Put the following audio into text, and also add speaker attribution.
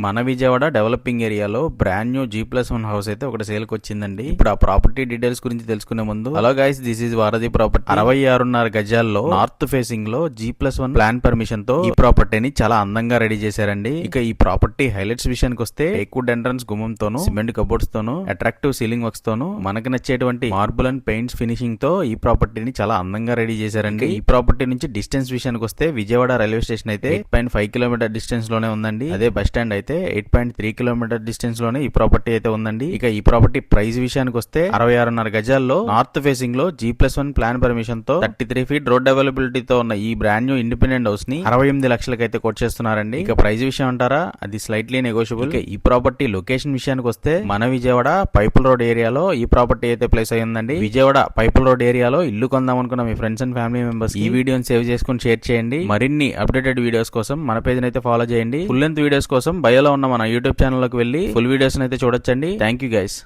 Speaker 1: మన విజయవాడ డెవలపింగ్ ఏరియాలో brand new G plus one house అయితే ఒకటి సేల్కి వచ్చిందండి. ఇప్పుడు ఆ ప్రాపర్టీ డీటెయిల్స్ గురించి తెలుసుకునే ముందు hello guys this is Varadhi property అరవై ఆరున్నర గజాల్లో నార్త్ ఫేసింగ్లో జీ ప్లస్ వన్ ప్లాన్ పర్మిషన్తో ఈ ప్రాపర్టీని చాలా అందంగా రెడీ చేశారండి. ఇక ఈ ప్రాపర్టీ హైలైట్స్ విషయానికి వస్తే ఎక్కువ ఎంట్రన్స్ గుమ్మంతోను సిమెంట్ కబోర్డ్స్ తోను అట్రాక్టివ్ సీలింగ్ వర్క్స్ తోను మనకి నచ్చేటువంటి మార్బుల్ అండ్ పెయింట్స్ ఫినిషింగ్తో ఈ ప్రాపర్టీని చాలా అందంగా రెడీ చేశారండి. ఈ ప్రాపర్టీ నుంచి డిస్టెన్స్ విషయానికి వస్తే విజయవాడ రైల్వే స్టేషన్ అయితే ఎయిట్ పాయింట్ ఫైవ్ కిలోమీటర్ డిస్టెన్స్లోనే ఉందండి. అదే బస్ స్టాండ్ అయితే ఎయిట్ పాయింట్ త్రీ కిలోమీటర్ డిస్టెన్స్లోనే ఈ ప్రాపర్టీ అయితే ఉందండి. ఇక ఈ ప్రాపర్టీ ప్రైస్ విషయానికి వస్తే అరవై ఆరున్నర గజాల్లో నార్త్ ఫేసింగ్లో G plus one plan పర్మిషన్తో thirty three feet road availability తో ఉన్న ఈ బ్రాండ్ న్యూ ఇండిపెండెంట్ హౌస్ని అరవై ఎనిమిది లక్షలకి అయితే కొట్ చేస్తున్నారండి. ఇక ప్రైస్ విషయం అంటారా? అది స్లైట్లీ నెగోషియబుల్ ఇక ఈ ప్రాపర్టీ లొకేషన్ విషయానికి వస్తే మన విజయవాడ పైపుల్ రోడ్ ఏరియాలో ఈ ప్రాపర్టీ అయితే ప్లేస్ అయి ఉందండి. విజయవాడ పైపుల్ రోడ్ ఏరియాలో ఇల్లు కొందాం అనుకున్న మీ ఫ్రెండ్స్ అండ్ ఫ్యామిలీ మెంబర్స్ ఈ వీడియోని సేవ్ చేసుకుని షేర్ చేయండి. మరిన్ని అప్డేటెడ్ వీడియోస్ కోసం మన పేజ్ అయితే ఫాలో చేయండి. ఫుల్ లెంత్ వీడియోస్ కోసం బయోలో ఉన్న మన యూట్యూబ్ ఛానల్లోకి వెళ్ళి ఫుల్ వీడియోస్ అయితే చూడొచ్చండి. Thank you guys